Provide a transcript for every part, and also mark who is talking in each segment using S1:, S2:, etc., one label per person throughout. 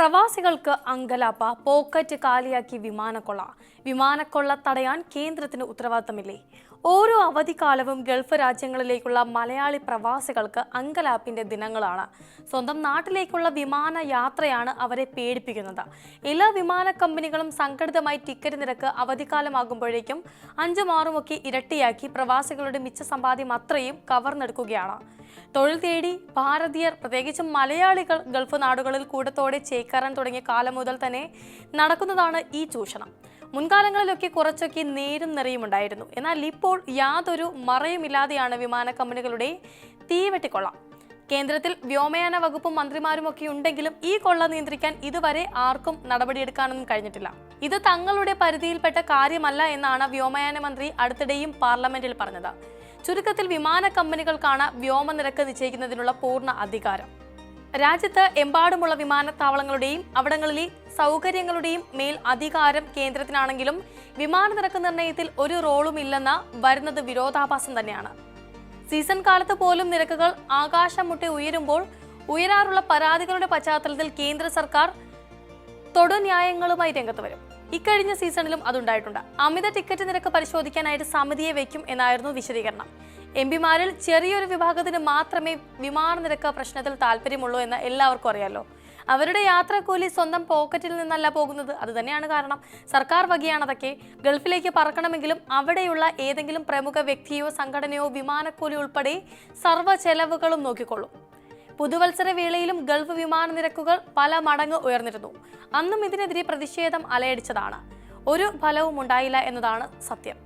S1: പ്രവാസികൾക്ക് അങ്കലാപ്പ പോക്കറ്റ് കാലിയാക്കി വിമാനക്കൊള്ള. വിമാനക്കൊള്ള തടയാൻ കേന്ദ്രത്തിന് ഉത്തരവാദിത്തമില്ലേ? ഓരോ അവധിക്കാലവും ഗൾഫ് രാജ്യങ്ങളിലേക്കുള്ള മലയാളി പ്രവാസികൾക്ക് അങ്കലാപ്പിന്റെ ദിനങ്ങളാണ്. സ്വന്തം നാട്ടിലേക്കുള്ള വിമാന യാത്രയാണ് അവരെ പേടിപ്പിക്കുന്നത്. എല്ലാ വിമാന കമ്പനികളും സംഘടിതമായി ടിക്കറ്റ് നിരക്ക് അവധിക്കാലമാകുമ്പോഴേക്കും അഞ്ചും ആറുമൊക്കെ ഇരട്ടിയാക്കി പ്രവാസികളുടെ മിച്ച സമ്പാദ്യം അത്രയും കവർന്നെടുക്കുകയാണ്. തൊഴിൽ തേടി ഭാരതീയർ പ്രത്യേകിച്ചും മലയാളികൾ ഗൾഫ് നാടുകളിൽ കൂടത്തോടെ ചേക്കേറാൻ തുടങ്ങിയ കാലം മുതൽ തന്നെ നടക്കുന്നതാണ് ഈ ചൂഷണം. മുൻകാലങ്ങളിലൊക്കെ കുറച്ചൊക്കെ നേരും നിറയും ഉണ്ടായിരുന്നു. എന്നാൽ ഇപ്പോൾ യാതൊരു മറയുമില്ലാതെയാണ് വിമാന കമ്പനികളുടെ തീവെട്ടിക്കൊള്ള കേന്ദ്രത്തിൽ വ്യോമയാന വകുപ്പും മന്ത്രിമാരുമൊക്കെ ഉണ്ടെങ്കിലും ഈ കൊള്ള നിയന്ത്രിക്കാൻ ഇതുവരെ ആർക്കും നടപടിയെടുക്കാനൊന്നും കഴിഞ്ഞിട്ടില്ല. ഇത് തങ്ങളുടെ പരിധിയിൽപ്പെട്ട കാര്യമല്ല എന്നാണ് വ്യോമയാന മന്ത്രി അടുത്തിടെയും പാർലമെന്റിൽ പറഞ്ഞത്. ചുരുക്കത്തിൽ വിമാന കമ്പനികൾക്കാണ് വ്യോമ നിരക്ക് നിശ്ചയിക്കുന്നതിനുള്ള പൂർണ അധികാരം. രാജ്യത്ത് എമ്പാടുമുള്ള വിമാനത്താവളങ്ങളുടെയും അവിടങ്ങളിലെ സൗകര്യങ്ങളുടെയും മേൽ അധികാരം കേന്ദ്രത്തിനാണെങ്കിലും വിമാന നിരക്ക് നിർണയത്തിൽ ഒരു റോളും ഇല്ലെന്ന് വരുന്നത് വിരോധാഭാസം തന്നെയാണ്. സീസൺ കാലത്ത് പോലും നിരക്കുകൾ ആകാശം മുട്ടി ഉയരുമ്പോൾ ഉയരാറുള്ള പരാതികളുടെ പശ്ചാത്തലത്തിൽ കേന്ദ്ര സർക്കാർ തൊടുന്യായങ്ങളുമായി രംഗത്ത് വരും. ഇക്കഴിഞ്ഞ സീസണിലും അതുണ്ടായിട്ടുണ്ട്. അമിത ടിക്കറ്റ് നിരക്ക് പരിശോധിക്കാനായിട്ട് സമിതിയെ വയ്ക്കും എന്നായിരുന്നു വിശദീകരണം. എം പിമാരിൽ ചെറിയൊരു വിഭാഗത്തിന് മാത്രമേ വിമാന നിരക്ക് പ്രശ്നത്തിൽ താല്പര്യമുള്ളൂ എന്ന് എല്ലാവർക്കും അറിയാലോ. അവരുടെ യാത്രാക്കൂലി സ്വന്തം പോക്കറ്റിൽ നിന്നല്ല പോകുന്നത്. അത് തന്നെയാണ് കാരണം. സർക്കാർ വകയാണ് അതൊക്കെ. ഗൾഫിലേക്ക് പറക്കണമെങ്കിലും അവിടെയുള്ള ഏതെങ്കിലും പ്രമുഖ വ്യക്തിയോ സംഘടനയോ വിമാനക്കൂലി ഉൾപ്പെടെ സർവ ചെലവുകളും നോക്കിക്കൊള്ളും. പുതുവത്സര വേളയിലും ഗൾഫ് വിമാന നിരക്കുകൾ പല മടങ്ങ് ഉയർന്നിരുന്നു. അന്നും ഇതിനെതിരെ പ്രതിഷേധം അലയടിച്ചതാണ്. ഒരു ഫലവും ഉണ്ടായില്ല എന്നതാണ് സത്യം.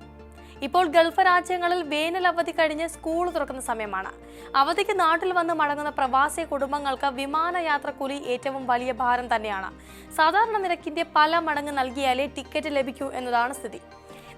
S1: ഇപ്പോൾ ഗൾഫ് രാജ്യങ്ങളിൽ വേനൽ അവധി കഴിഞ്ഞ് സ്കൂൾ തുറക്കുന്ന സമയമാണ്. അവധിക്ക് നാട്ടിൽ വന്ന് മടങ്ങുന്ന പ്രവാസി കുടുംബങ്ങൾക്ക് വിമാനയാത്രക്കൂലി ഏറ്റവും വലിയ ഭാരം തന്നെയാണ്. സാധാരണ നിരക്കിന്റെ പല മടങ്ങ് നൽകിയാലേ ടിക്കറ്റ് ലഭിക്കൂ എന്നതാണ് സ്ഥിതി.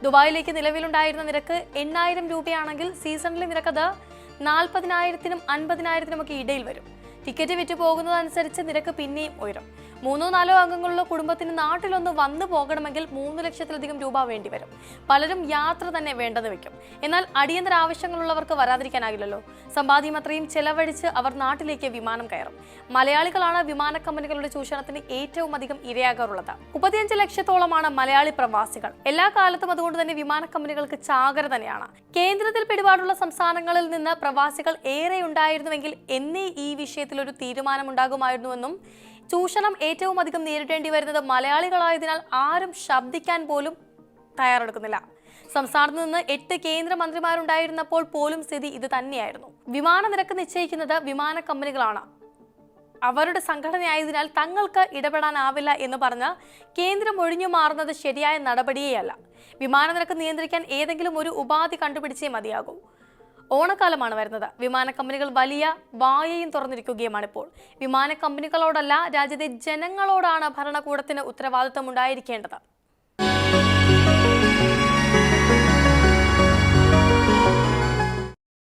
S1: ദുബായിലേക്ക് നിലവിലുണ്ടായിരുന്ന നിരക്ക് എണ്ണായിരം രൂപയാണെങ്കിൽ സീസണിലെ നിരക്കത് നാൽപ്പതിനായിരത്തിനും അൻപതിനായിരത്തിനും ഒക്കെ ഇടയിൽ വരും. ടിക്കറ്റ് വിറ്റ് പോകുന്നതനുസരിച്ച് നിരക്ക് പിന്നെയും ഉയരും. മൂന്നോ നാലോ അംഗങ്ങളുള്ള കുടുംബത്തിന് നാട്ടിലൊന്ന് വന്നു പോകണമെങ്കിൽ മൂന്ന് ലക്ഷത്തിലധികം രൂപ വേണ്ടി വരും. പലരും യാത്ര തന്നെ വേണ്ടെന്ന് വെക്കും എന്നാൽ അടിയന്തര ആവശ്യങ്ങളുള്ളവർക്ക് വരാതിരിക്കാനാകില്ലല്ലോ. സമ്പാദ്യം അത്രയും ചെലവഴിച്ച് അവർ നാട്ടിലേക്ക് വിമാനം കയറും. മലയാളികളാണ് വിമാന കമ്പനികളുടെ ചൂഷണത്തിന് ഏറ്റവും അധികം ഇരയാകാറുള്ളത്. മുപ്പത്തിയഞ്ച് ലക്ഷത്തോളമാണ് മലയാളി പ്രവാസികൾ. എല്ലാ കാലത്തും അതുകൊണ്ട് തന്നെ വിമാന കമ്പനികൾക്ക് ചാകര തന്നെയാണ്. കേന്ദ്രത്തിൽ പിടിപാടുള്ള സംസ്ഥാനങ്ങളിൽ നിന്ന് പ്രവാസികൾ ഏറെ ഉണ്ടായിരുന്നുവെങ്കിൽ എന്നേ ഈ വിഷയത്തിൽ ഒരു തീരുമാനമുണ്ടാകുമായിരുന്നുവെന്നും ചൂഷണം ഏറ്റവും അധികം നേരിടേണ്ടി വരുന്നത് മലയാളികളായതിനാൽ ആരും ശബ്ദിക്കാൻ പോലും തയ്യാറെടുക്കുന്നില്ല. സംസ്ഥാനത്ത് നിന്ന് എട്ട് കേന്ദ്രമന്ത്രിമാരുണ്ടായിരുന്നപ്പോൾ പോലും സ്ഥിതി ഇത് തന്നെയായിരുന്നു. വിമാന നിരക്ക് നിശ്ചയിക്കുന്നത് വിമാന കമ്പനികളാണ്. അവരുടെ സംഘടനയായതിനാൽ തങ്ങൾക്ക് ഇടപെടാനാവില്ല എന്ന് പറഞ്ഞ് കേന്ദ്രം ഒഴിഞ്ഞു മാറുന്നത് ശരിയായ നടപടിയേയല്ല. വിമാന നിരക്ക് നിയന്ത്രിക്കാൻ ഏതെങ്കിലും ഒരു ഉപാധി കണ്ടുപിടിച്ചേ മതിയാകൂ. ഓണക്കാലമാണ് വരുന്നത്. വിമാന കമ്പനികൾ വലിയ വായയും തുറന്നിരിക്കുകയുമാണ് ഇപ്പോൾ വിമാന കമ്പനികളോടല്ല രാജ്യത്തെ ജനങ്ങളോടാണ് ഭരണകൂടത്തിന് ഉത്തരവാദിത്തം ഉണ്ടായിരിക്കേണ്ടത്